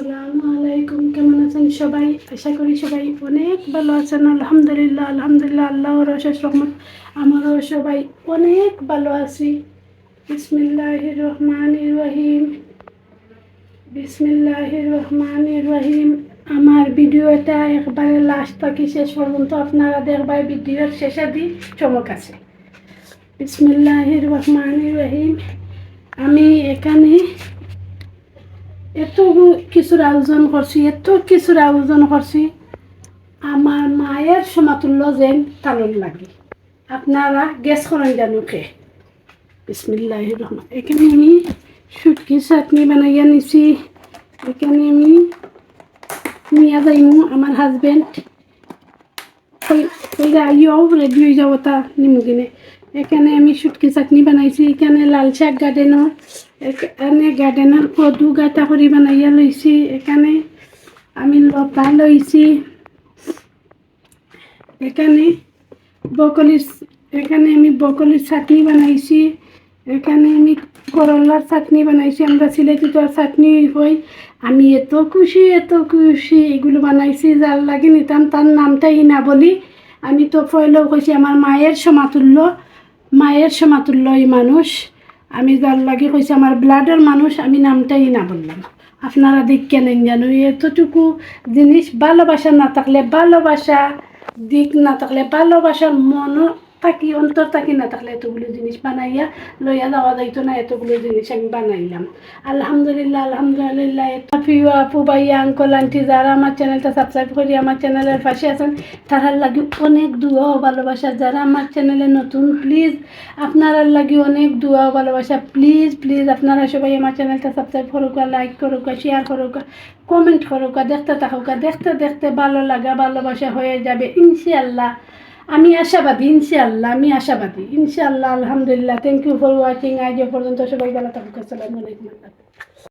আসসালামু আলাইকুম, কেমন আছেন সবাই? আশা করি সবাই অনেক ভালো আছেন। আলহামদুলিল্লাহ আলহামদুলিল্লাহ, আল্লাহর অশেষ রহমত। আমারও সবাই অনেক ভালো আছি। বিসমিল্লাহ রহমান রহিম। বিসমিল্লাহ রহমান রহিম। আমার ভিডিওটা একবারে লাস্ট থাকি শেষ পর্যন্ত আপনারা দেখবাই ভিডিওর শেষে দিই চমক আছে। বিসমিল্লাহ রহমান রহিম। আমি এখানে এত কিছুর আয়োজন করছি, এত কিছুর আয়োজন করছি। আমার মায়ের সমাতুল্য যেন তালুর লাগে। আপনারা গ্যাস করেন জানুকে বিসমিল্লাহ রহমান। এখানে আমি সুটকি চাটনি বানাইয়া নিছি। এখানে আমি নিয়ে যাইমু আমার হাজবেন্ড আইও রেডি হয়ে যাব তা নিমু কিনে এখানে আমি সুটকি চাটনি বানাইছি। এখানে লাল শাক গার্ডেনর এখানে গার্ডেনের কদু গাঁথা কৰি বানাইয়া লইছি। এখানে আমি লতা লইছি। এখানে বকলির এখানে আমি বকলির চাটনি বানাইছি। এখানে আমি করলার চাটনি বানাইছি। আমরা সিলেটি তো চাটনি হয় আমি এত খুশি এত খুশি। এগুলো বানাইছি, যার লাগে নিতাম, তার নামটাই না বলি। আমি তো পয়লেও কইছি, আমার মায়ের সমাতুল্য মায়ের সমাতুল্য এই মানুষ। আমি যার লাগে কইছি আমার ব্লাডের মানুষ, আমি নামটাই না বললাম। আপনারা দিক নেন জানো এতটুকু জিনিস, ভালোবাসা না থাকলে ভালোবাসা, দিক না থাকলে ভালোবাসার মন থাকি, অন্তর থাকি না থাকলে এতগুলো জিনিস বানাইয়া লইয়া যাওয়া যাইতো না, এতগুলো জিনিস আমি বানাইলাম। আলহামদুলিল্লাহ আলহামদুলিল্লাহ প্রিয় আপু, ভাইয়া আঙ্কল আন্টি যারা আমার চ্যানেলটা সাবস্ক্রাইব করি, আমার চ্যানেলের পাশে আছেন তারার লাগি অনেক দুয়া ও ভালোবাসা। যারা আমার চ্যানেলে নতুন প্লিজ আপনারার লাগি অনেক দুয়া ও ভালোবাসা। প্লিজ প্লিজ আপনারা সবাই আমার চ্যানেলটা সাবস্ক্রাইব করুক লাইক করুক শেয়ার করুক কমেন্ট করুক, দেখতে থাকুক, দেখতে দেখতে ভালো লাগা, ভালোবাসা হয়ে যাবে ইনশাল্লাহ আমি আশাবাদী, ইনশাআল্লাহ, আমি আশাবাদী। ইনশাআল্লাহ, আলহামদুলিল্লাহ থ্যাংক ইউ ফর ওয়াচিং আজ পর্যন্ত সবাই ভালো থাকুক। আসসালামু আলাইকুম।